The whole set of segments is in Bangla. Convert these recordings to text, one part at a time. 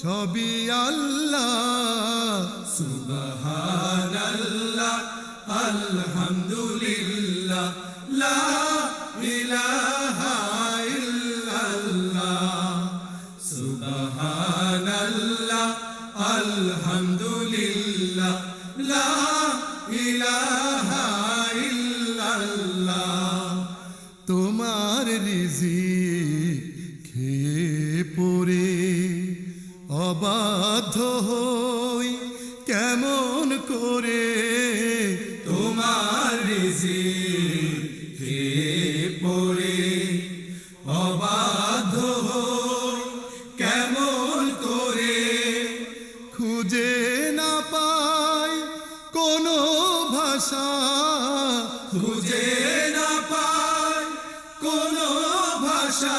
সবই আল্লাহ সুবহানাল্লাহ আলহামদুলিল্লাহ লা ইলাহা ইল্লাল্লাহ সুবহানাল্লাহ আলহামদুলিল্লাহ লা ইলাহা তোমার রিজি অবাধ্য হই কেমন করে তোমার পড়ে। অবাধ্য হই কেমন করে খুঁজে না পাই কোনো ভাষা। খুঁজে না পাই কোনো ভাষা।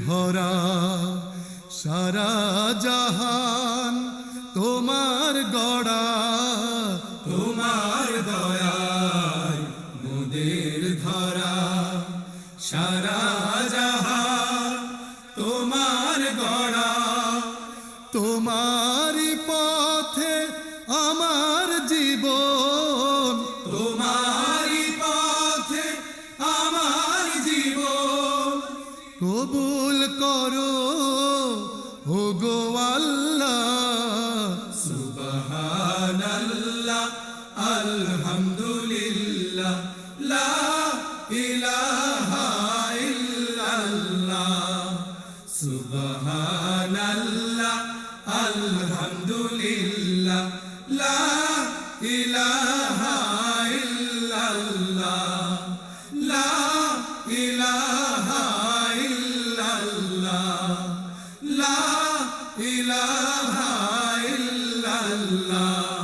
ধরা সারা জাহান তোমার গড়া তোমার দয়ায় মুদের ধরা সারা জাহান তোমার গড়া তোমারই কবুল করো ও গো আল্লাহ। সুবহানাল্লাহ আলহামদুলিল্লাহ লা ইলাহা ইল্লাল্লাহ। সুবহানাল্লাহ আলহামদুলিল্লাহ ইল্লাল্লাহ।